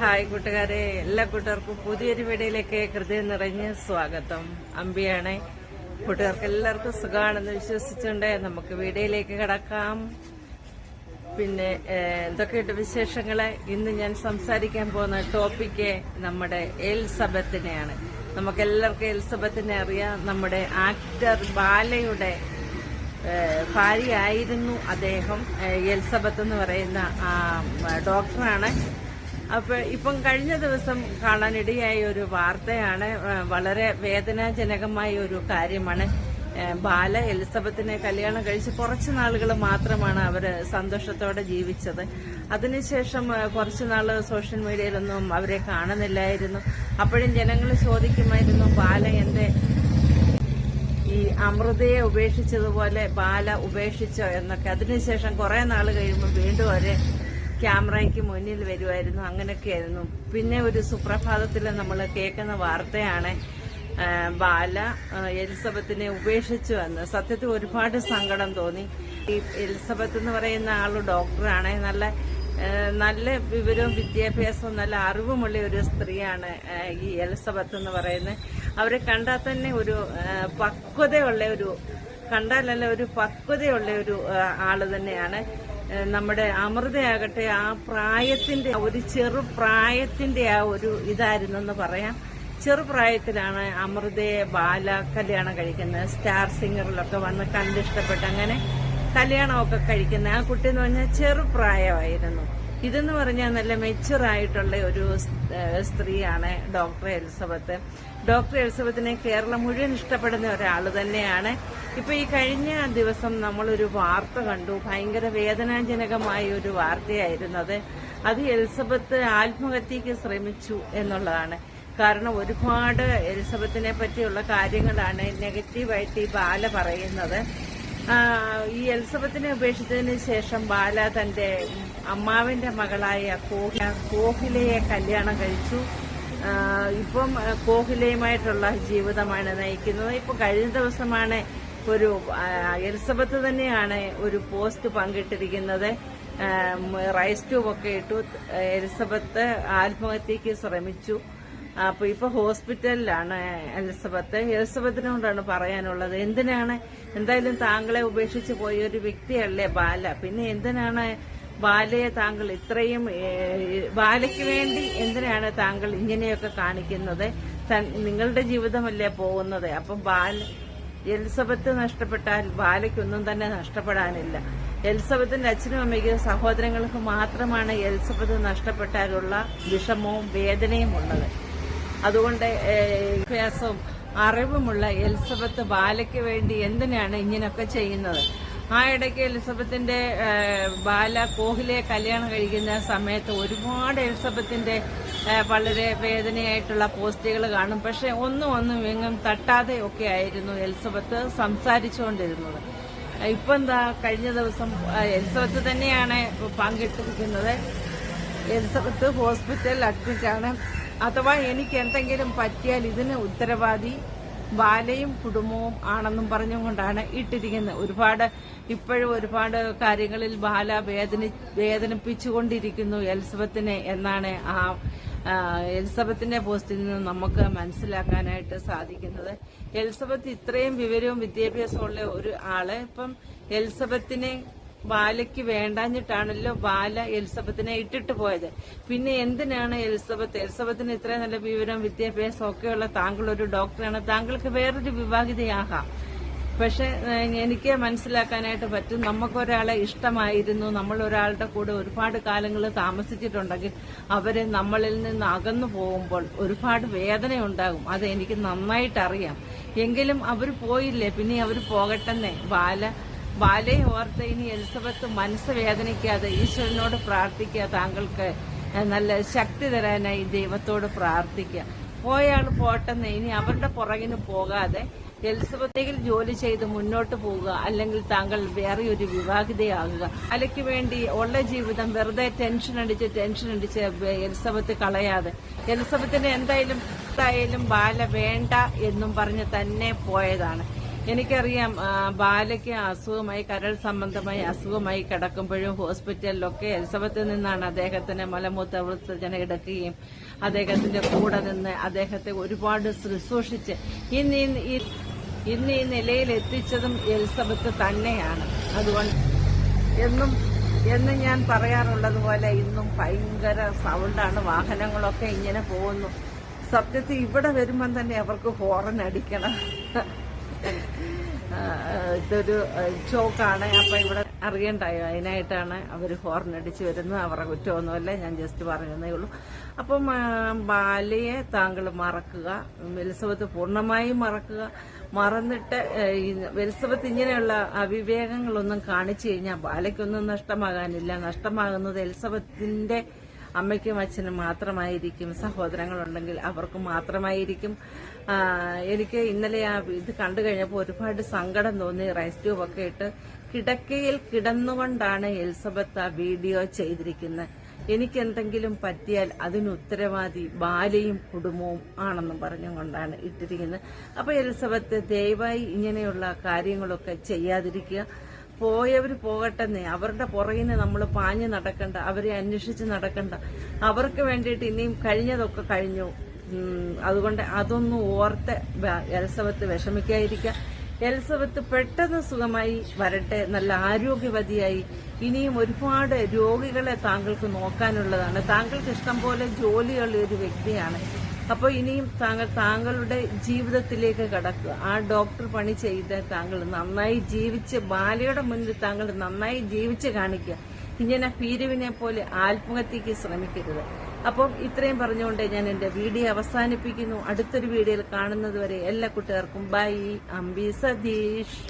Hi കൂട്ടുകാരെ എല്ലാ കൂട്ടുകാർക്കും പുതിയൊരു വീഡിയോയിലേക്ക് ഹൃദയം നിറഞ്ഞ് സ്വാഗതം. അമ്പിയാണ് കൂട്ടുകാർക്ക് എല്ലാവർക്കും സുഖമാണെന്ന് വിശ്വസിച്ചുകൊണ്ട് നമുക്ക് വീഡിയോയിലേക്ക് കിടക്കാം. പിന്നെ എന്തൊക്കെയുണ്ട് വിശേഷങ്ങൾ? ഇന്ന് ഞാൻ സംസാരിക്കാൻ പോകുന്ന ടോപ്പിക്ക് നമ്മുടെ എൽസബത്തിനെയാണ് നമുക്ക് എല്ലാവർക്കും എൽസബത്തിനെ അറിയാം. നമ്മുടെ ആക്ടർ ബാലയുടെ ഭാര്യയായിരുന്നു അദ്ദേഹം. എൽസബത്ത് എന്ന് പറയുന്ന ഡോക്ടറാണ്. അപ്പൊ ഇപ്പം കഴിഞ്ഞ ദിവസം കാണാനിടയായ ഒരു വാർത്തയാണ് വളരെ വേദനാജനകമായ ഒരു കാര്യമാണ്. ബാല എലിസബത്തിനെ കല്യാണം കഴിച്ച് കുറച്ച് നാളുകൾ മാത്രമാണ് അവർ സന്തോഷത്തോടെ ജീവിച്ചത്. അതിനുശേഷം കുറച്ച് നാൾ സോഷ്യൽ മീഡിയയിലൊന്നും അവരെ കാണുന്നില്ലായിരുന്നു. അപ്പോഴും ജനങ്ങൾ ചോദിക്കുമായിരുന്നു ബാല എന്റെ ഈ അമൃതയെ ഉപേക്ഷിച്ചതുപോലെ ബാല ഉപേക്ഷിച്ചോ എന്നൊക്കെ. അതിനുശേഷം കുറെ നാൾ കഴിയുമ്പോൾ വീണ്ടും അവർ ക്യാമറയ്ക്ക് മുന്നിൽ വരുമായിരുന്നു അങ്ങനെയൊക്കെയായിരുന്നു. പിന്നെ ഒരു സുപ്രഭാതത്തിൽ നമ്മൾ കേൾക്കുന്ന വാർത്തയാണ് ബാല എലിസബത്തിനെ ഉപേക്ഷിച്ചു വന്ന് സത്യത്തിൽ ഒരുപാട് സങ്കടം തോന്നി. ഈ എലിസബത്ത് എന്ന് പറയുന്ന ആൾ ഡോക്ടറാണ്. നല്ല നല്ല വിവരവും വിദ്യാഭ്യാസവും നല്ല അറിവുമുള്ള ഒരു സ്ത്രീയാണ് ഈ എലിസബത്ത് എന്ന് പറയുന്നത്. അവരെ കണ്ടാൽ തന്നെ ഒരു പക്വതയുള്ള ഒരു കണ്ടാലല്ല ഒരു പക്വതയുള്ള ഒരു ആൾ തന്നെയാണ്. നമ്മുടെ അമൃതയാകട്ടെ ആ പ്രായത്തിന്റെ ഒരു ചെറു പ്രായത്തിന്റെ ആ ഒരു ഇതായിരുന്നെന്ന് പറയാം. ചെറുപ്രായത്തിലാണ് അമൃതയെ ബാല കല്യാണം കഴിക്കുന്നത്. സ്റ്റാർ സിംഗറിലൊക്കെ വന്ന് കണ്ടിഷ്ടപ്പെട്ട് അങ്ങനെ കല്യാണമൊക്കെ കഴിക്കുന്ന ആ കുട്ടി എന്ന് പറഞ്ഞാൽ ചെറുപ്രായമായിരുന്നു ഇതെന്ന് പറഞ്ഞാൽ നല്ല മെച്ചുറായിട്ടുള്ള ഒരു സ്ത്രീയാണ് ഡോക്ടർ എലിസബത്ത്. ഡോക്ടർ എലിസബത്തിനെ കേരളം മുഴുവൻ ഇഷ്ടപ്പെടുന്ന ഒരാൾ തന്നെയാണ്. ഇപ്പൊ ഈ കഴിഞ്ഞ ദിവസം നമ്മളൊരു വാർത്ത കണ്ടു. ഭയങ്കര വേദനാജനകമായ ഒരു വാർത്തയായിരുന്നത് അത്. എലിസബത്ത് ആത്മഹത്യക്ക് ശ്രമിച്ചു എന്നുള്ളതാണ്. കാരണം ഒരുപാട് എലിസബത്തിനെ പറ്റിയുള്ള കാര്യങ്ങളാണ് നെഗറ്റീവായിട്ട് ഈ ബാല പറയുന്നത്. ഈ എലിസബത്തിനെ ഉപേക്ഷിച്ചതിന് ശേഷം ബാല തന്റെ അമ്മാവിന്റെ മകളായ കോഹ കോഹിലയെ കല്യാണം കഴിച്ചു. ഇപ്പം കോഹിലയുമായിട്ടുള്ള ജീവിതമാണ് നയിക്കുന്നത്. ഇപ്പൊ കഴിഞ്ഞ ദിവസമാണ് ഒരു എലിസബത്ത് തന്നെയാണ് ഒരു പോസ്റ്റ് പങ്കിട്ടിരിക്കുന്നത്. റൈസ് ട്യൂബ് ഒക്കെ ഇട്ടു. എലിസബത്ത് ആത്മഹത്യക്ക് ശ്രമിച്ചു. അപ്പൊ ഇപ്പൊ ഹോസ്പിറ്റലിലാണ് എലിസബത്ത്. എലിസബത്തിനോടാണ് പറയാനുള്ളത്. എന്തിനാണ്? എന്തായാലും താങ്കളെ ഉപേക്ഷിച്ച് പോയ ഒരു വ്യക്തിയല്ലേ ബാല. പിന്നെ എന്തിനാണ് ബാലയെ താങ്കൾ ഇത്രയും ബാലയ്ക്ക് വേണ്ടി എന്തിനാണ് താങ്കൾ ഇങ്ങനെയൊക്കെ കാണിക്കുന്നത്? നിങ്ങളുടെ ജീവിതമല്ലേ പോകുന്നത്? അപ്പം ബാല എലിസബത്ത് നഷ്ടപ്പെട്ടാൽ ബാലയ്ക്കൊന്നും തന്നെ നഷ്ടപ്പെടാനില്ല. എലിസബത്തിന്റെ അച്ഛനും അമ്മയ്ക്കും സഹോദരങ്ങൾക്ക് മാത്രമാണ് എലിസബത്ത് നഷ്ടപ്പെട്ടാലുള്ള വിഷമവും വേദനയും ഉള്ളത്. അതുകൊണ്ട് വിദ്യാഭ്യാസവും അറിവുമുള്ള എലിസബത്ത് ബാലയ്ക്ക് വേണ്ടി എന്തിനാണ് ഇങ്ങനെയൊക്കെ ചെയ്യുന്നത്? ആ ഇടയ്ക്ക് എലിസബത്തിന്റെ ബാല കോഹ്ലിയെ കല്യാണം കഴിക്കുന്ന സമയത്ത് ഒരുപാട് എലിസബത്തിന്റെ വളരെ വേദനയായിട്ടുള്ള പോസ്റ്റുകൾ കാണും. പക്ഷെ ഒന്നും ഒന്നും എങ്ങും തട്ടാതെ ഒക്കെ ആയിരുന്നു എലിസബത്ത് സംസാരിച്ചുകൊണ്ടിരുന്നത്. ഇപ്പൊ എന്താ കഴിഞ്ഞ ദിവസം എലിസബത്ത് തന്നെയാണ് പങ്കിട്ടിരിക്കുന്നത്. എലിസബത്ത് ഹോസ്പിറ്റലിൽ അഡ്മിറ്റാണ് അഥവാ എനിക്ക് എന്തെങ്കിലും പറ്റിയാൽ ഇതിന് ഉത്തരവാദി ബാലയും കുടുംബവും ആണെന്നും പറഞ്ഞുകൊണ്ടാണ് ഇട്ടിരിക്കുന്നത്. ഒരുപാട് ഇപ്പോഴും ഒരുപാട് കാര്യങ്ങളിൽ ബാല വേദനി വേദനിപ്പിച്ചുകൊണ്ടിരിക്കുന്നു എലിസബത്തിനെ എന്നാണ് ആ, എലിസബത്തിന്റെ പോസ്റ്റിൽ നിന്ന് നമുക്ക് മനസ്സിലാക്കാനായിട്ട് സാധിക്കുന്നത്. എലിസബത്ത് ഇത്രയും വിവരവും വിദ്യാഭ്യാസമുള്ള ഒരു ആൾ. ഇപ്പം എലിസബത്തിനെ ബാലയ്ക്ക് വേണ്ടാഞ്ഞിട്ടാണല്ലോ ബാല എലിസബത്തിനെ ഇട്ടിട്ട് പോയത്. പിന്നെ എന്തിനാണ് എലിസബത്ത്? എലിസബത്തിന് ഇത്രയും നല്ല വിവരം വിദ്യാഭ്യാസം ഒക്കെയുള്ള താങ്കൾ ഒരു ഡോക്ടറാണ്. താങ്കൾക്ക് വേറൊരു വിവാഹിതയാകാം. പക്ഷെ എനിക്ക് മനസ്സിലാക്കാനായിട്ട് പറ്റും. നമുക്കൊരാളെ ഇഷ്ടമായിരുന്നു. നമ്മൾ ഒരാളുടെ കൂടെ ഒരുപാട് കാലങ്ങൾ താമസിച്ചിട്ടുണ്ടെങ്കിൽ അവർ നമ്മളിൽ നിന്ന് അകന്നു പോകുമ്പോൾ ഒരുപാട് വേദന ഉണ്ടാകും അത് എനിക്ക് നന്നായിട്ട് അറിയാം എങ്കിലും അവർ പോയില്ലേ? പിന്നെ അവർ പോകട്ടെന്നേ. ബാല ബാലയെ ഓർത്ത് ഇനി എലിസബത്ത് മനസ്സ് വേദനിക്കാതെ ഈശ്വരനോട് പ്രാർത്ഥിക്കുക. താങ്കൾക്ക് നല്ല ശക്തി തരാനായി ദൈവത്തോട് പ്രാർത്ഥിക്കുക. പോയാൾ പോട്ടെന്ന്. ഇനി അവരുടെ പുറകിന് പോകാതെ എലിസബത്തേക്കിൽ ജോലി ചെയ്ത് മുന്നോട്ട് പോവുക അല്ലെങ്കിൽ താങ്കൾ വേറെ ഒരു വിവാഹിതയാകുക. അലയ്ക്ക് വേണ്ടി ഉള്ള ജീവിതം വെറുതെ ടെൻഷൻ അടിച്ച് ടെൻഷൻ അടിച്ച് എലിസബത്ത് കളയാതെ. എലിസബത്തിന് എന്തായാലും എന്തായാലും ബാല വേണ്ട എന്നും പറഞ്ഞ് തന്നെ പോയതാണ്. എനിക്കറിയാം ബാലയ്ക്ക് അസുഖമായി കരൾ സംബന്ധമായി അസുഖമായി കിടക്കുമ്പോഴും ഹോസ്പിറ്റലിലൊക്കെ എലിസബത്തിൽ നിന്നാണ് അദ്ദേഹത്തിന് മലമൂത്ര വിസർജന എടുക്കുകയും അദ്ദേഹത്തിന്റെ കൂടെ നിന്ന് അദ്ദേഹത്തെ ഒരുപാട് ശുശ്രൂഷിച്ച്. ഇന്ന് ഇന്ന് ഈ നിലയിൽ എത്തിച്ചതും എലിസബത്ത് തന്നെയാണ്. അതുകൊണ്ട് എന്നും എന്ന് ഞാൻ പറയാറുള്ളത് പോലെ ഇന്നും ഭയങ്കര സൗണ്ടാണ് വാഹനങ്ങളൊക്കെ ഇങ്ങനെ പോകുന്നു. സത്യത്തിൽ ഇവിടെ വരുമ്പം തന്നെ അവർക്ക് ഹോറൻ അടിക്കണം. ഇതൊരു ചോക്കാണ് അപ്പൊ ഇവിടെ അറിയണ്ടായോ? അതിനായിട്ടാണ് അവർ ഹോർൺ അടിച്ച് വരുന്നത്. അവരുടെ കുറ്റമൊന്നുമല്ല. ഞാൻ ജസ്റ്റ് പറഞ്ഞതേ ഉള്ളൂ. അപ്പം ബാലയെ താങ്കൾ മറക്കുക. വെൽസവത്ത് പൂർണമായും മറക്കുക. മറന്നിട്ട് വെൽസവത്ത് ഇങ്ങനെയുള്ള അവിവേകങ്ങളൊന്നും കാണിച്ചു കഴിഞ്ഞാൽ ബാലയ്ക്കൊന്നും നഷ്ടമാകാനില്ല. നഷ്ടമാകുന്നത് എലിസബത്തിന്റെ അമ്മയ്ക്കും അച്ഛനും മാത്രമായിരിക്കും സഹോദരങ്ങളുണ്ടെങ്കിൽ അവർക്കും മാത്രമായിരിക്കും. എനിക്ക് ഇന്നലെ ആ ഇത് കണ്ടു കഴിഞ്ഞപ്പോൾ ഒരുപാട് സങ്കടം തോന്നി. റൈസ് ട്യൂബൊക്കെ ഇട്ട് കിടക്കയിൽ കിടന്നുകൊണ്ടാണ് എലിസബത്ത് ആ വീഡിയോ ചെയ്തിരിക്കുന്നത്. എനിക്ക് എന്തെങ്കിലും പറ്റിയാൽ അതിന് ഉത്തരവാദി ബാലയും കുടുംബവും ആണെന്നും പറഞ്ഞുകൊണ്ടാണ് ഇട്ടിരിക്കുന്നത്. അപ്പൊ എലിസബത്ത് ദയവായി ഇങ്ങനെയുള്ള കാര്യങ്ങളൊക്കെ ചെയ്യാതിരിക്കുക. പോയവർ പോകട്ടെന്നേ. അവരുടെ പുറകിന് നമ്മൾ പാഞ്ഞു നടക്കണ്ട അവരെ അന്വേഷിച്ച് നടക്കണ്ട. അവർക്ക് വേണ്ടിയിട്ട് ഇനിയും കഴിഞ്ഞതൊക്കെ കഴിഞ്ഞു. അതുകൊണ്ട് അതൊന്നും ഓർത്ത് എലിസബത്ത് വിഷമിക്കാതിരിക്കുക എലിസബത്ത് പെട്ടെന്ന് സുഖമായി വരട്ടെ നല്ല ആരോഗ്യവതിയായി. ഇനിയും ഒരുപാട് രോഗികളെ താങ്കൾക്ക് നോക്കാനുള്ളതാണ്. താങ്കൾക്ക് ഇഷ്ടം പോലെ ജോലിയുള്ള ഒരു വ്യക്തിയാണ്. അപ്പോൾ ഇനിയും താങ്കൾ താങ്കളുടെ ജീവിതത്തിലേക്ക് കടക്കുക. ആ ഡോക്ടർ പണി ചെയ്ത് താങ്കൾ നന്നായി ജീവിച്ച് ബാലയുടെ മുന്നിൽ താങ്കൾ നന്നായി ജീവിച്ച് കാണിക്കുക. ഇങ്ങനെ പീരുവിനെ പോലെ ആത്മഹത്യക്ക് ശ്രമിക്കരുത്. അപ്പം ഇത്രയും പറഞ്ഞുകൊണ്ട് ഞാൻ എന്റെ വീഡിയോ അവസാനിപ്പിക്കുന്നു. അടുത്തൊരു വീഡിയോയിൽ കാണുന്നതുവരെ എല്ലാ കുട്ടികൾക്കും ബൈ. അംബി സതീഷ്.